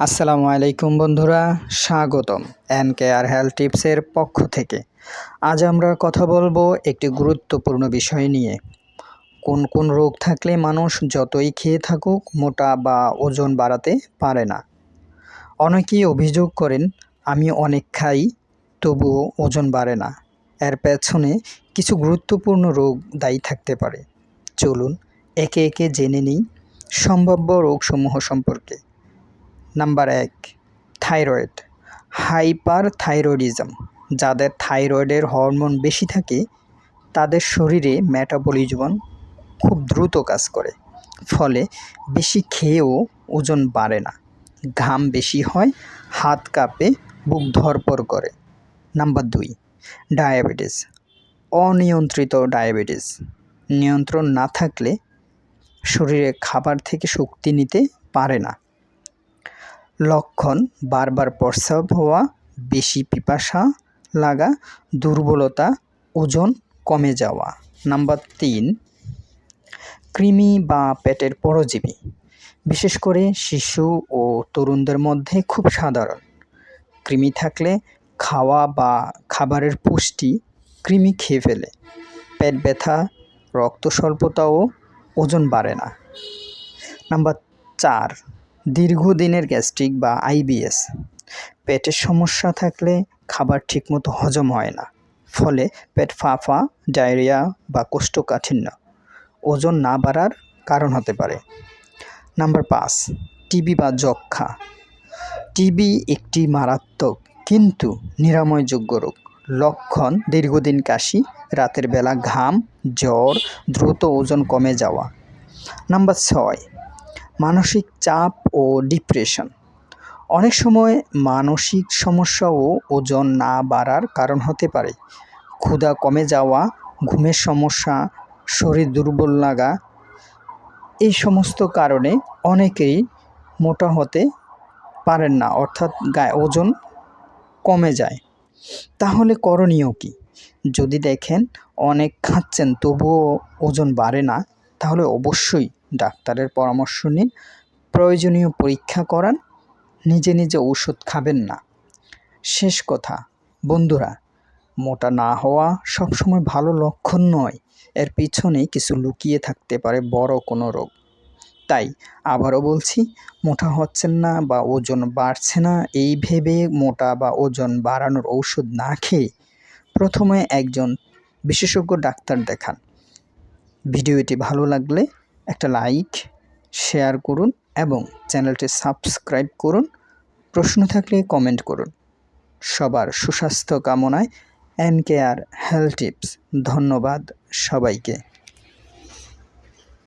আসসালামু আলাইকুম বন্ধুরা, স্বাগতম এন কে আর হেলথ টিপসের পক্ষ থেকে। আজ আমরা কথা বলব একটি গুরুত্বপূর্ণ বিষয় নিয়ে। কোন কোন রোগ থাকলে মানুষ যতই খেয়ে থাকুক মোটা বা ওজন বাড়াতে পারে না। অনেকেই অভিযোগ করেন, আমি অনেক খাই, তবুও ওজন বাড়ে না। এর পেছনে কিছু গুরুত্বপূর্ণ রোগ দায়ী থাকতে পারে। চলুন, একে একে জেনে নিই সম্ভাব্য রোগসমূহ সম্পর্কে। নাম্বার এক, থাইরয়েড। হাইপার থাইরয়েডিজম যাদের থাইরয়েডের হরমোন বেশি থাকে, তাদের শরীরে মেটাবলিজম খুব দ্রুত কাজ করে। ফলে বেশি খেয়েও ওজন বাড়ে না, ঘাম বেশি হয়, হাত কাঁপে, বুক ধরপর করে। নাম্বার দুই, ডায়াবেটিস, অনিয়ন্ত্রিত ডায়াবেটিস, নিয়ন্ত্রণ না থাকলে শরীরে খাবার থেকে শক্তি নিতে পারে না। লক্ষণ, বারবার প্রস্রাব হওয়া, বেশি পিপাসা লাগা, দুর্বলতা, ওজন কমে যাওয়া। নাম্বার তিন, কৃমি বা পেটের পরজীবী। বিশেষ করে শিশু ও তরুণদের মধ্যে খুব সাধারণ। কৃমি থাকলে খাওয়া বা খাবারের পুষ্টি কৃমি খেয়ে ফেলে। পেট ব্যথা, রক্ত স্বল্পতা ও ওজন বাড়ে না। নাম্বার চার দীর্ঘদিনের গ্যাস্ট্রিক বা আইবিএস পেটের সমস্যা থাকলে খাবার ঠিকমতো হজম হয় না। ফলে পেট ফাঁফা, ডায়রিয়া বা কোষ্ঠকাঠিন্য। ওজন না বাড়ার কারণ হতে পারে। নাম্বার পাঁচ টিবি বা যক্ষা টিবি একটি মারাত্মক কিন্তু নিরাময়যোগ্য রোগ। লক্ষণ দীর্ঘদিন কাশি, রাতের বেলা ঘাম, জ্বর, দ্রুত ওজন কমে যাওয়া। নাম্বার ছয় মানসিক চাপ ও ডিপ্রেশন অনেক সময় মানসিক সমস্যা ও ওজন না বাড়ার কারণ হতে পারে। ক্ষুধা কমে যাওয়া, ঘুমের সমস্যা, শরীর দুর্বল লাগা, এই সমস্ত কারণে অনেকেই মোটা হতে পারেন না, অর্থাৎ গায়ে ওজন কমে যায়। তাহলে করণীয় কি? যদি দেখেন অনেক খাচ্ছেন, তবুও ওজন বাড়ে না, তাহলে অবশ্যই ডাক্তারের পরামর্শ নিন, প্রয়োজনীয় পরীক্ষা করান, নিজে নিজে ওষুধ খাবেন না। শেষ কথা, বন্ধুরা, মোটা না হওয়া সবসময় ভালো লক্ষণ নয়, এর পিছনে কিছু লুকিয়ে থাকতে পারে বড় কোনো রোগ। তাই আবারও বলছি, মোটা হচ্ছেন না বা ওজন বাড়ছে না, এই ভেবে মোটা বা ওজন বাড়ানোর ঔষধ না খেয়ে প্রথমে একজন বিশেষজ্ঞ ডাক্তার দেখান। ভিডিওটি ভালো লাগলে একটা লাইক শেয়ার করুন এবং চ্যানেলটি সাবস্ক্রাইব করুন। প্রশ্ন থাকলে কমেন্ট করুন। সবার সুস্বাস্থ্য কামনায় এন কেয়ার হেলথ টিপস। ধন্যবাদ সবাইকে।